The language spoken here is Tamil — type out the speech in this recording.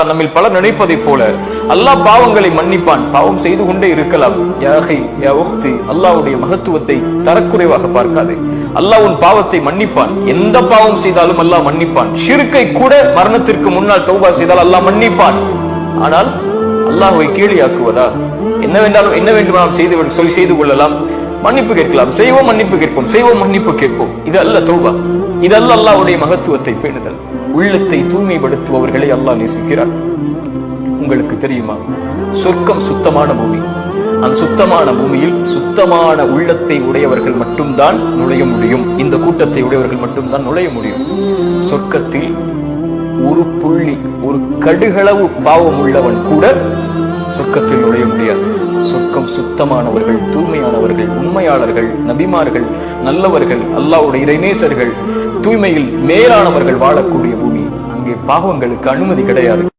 மாட்டான் நம்மில் பலர் நினைப்பதை போல அல்லாஹ் பாவங்களை மன்னிப்பான். பாவம் செய்து கொண்டே இருக்கலாம். யாஹை யா உக்தி அல்லாஹ்வுடைய மகத்துவத்தை தரக்குறைவாக பார்க்காதே. அல்லாஹ் உன் பாவத்தை மன்னிப்பான். எந்த பாவம் செய்தாலும் அல்லாஹ் மன்னிப்பான். ஷிருக்கை கூட மரணத்திற்கு முன்னால் தௌபா செய்தால் அல்லாஹ் மன்னிப்பான். ஆனால் அல்லாஹுவை கேலியாக்குவதா என்ன வேண்டாலும் என்ன வேண்டுமானாலும் செய்து சொல்லி செய்து கொள்ளலாம். மன்னிப்பு கேட்கலாம். செய்வோம் மன்னிப்பு கேட்போம். செய்வோம் மன்னிப்பு கேட்போம். இது அல்ல தௌபா. இது அல்ல அல்லாஹ்வுடைய மகத்துவத்தை பேணுதல். உள்ளத்தை தூய்மைப்படுத்துபவர்களை அல்லாஹ் நேசிக்கிறார். உங்களுக்கு தெரியுமா? சொர்க்கம் சுத்தமான பூமி. அந்த சுத்தமான பூமியில் சுத்தமான உள்ளத்தை உடையவர்கள் மட்டும்தான் நுழைய முடியும். இந்த கூட்டத்தை உடையவர்கள் மட்டும்தான் நுழைய முடியும். சொர்க்கத்தில் ஒரு புள்ளி ஒரு கடுகளவு பாவம் உள்ளவன் கூட சொர்க்கத்தில் நுழைய முடியாது. சொர்க்கம் சுத்தமானவர்கள் தூய்மையானவர்கள் உண்மையாளர்கள் நபிமார்கள் நல்லவர்கள் அல்லாவுடைய இறைநேசர்கள் தூய்மையில் மேலானவர்கள் வாழக்கூடிய பூமி. அங்கே பாவங்களுக்கு அனுமதி கிடையாது.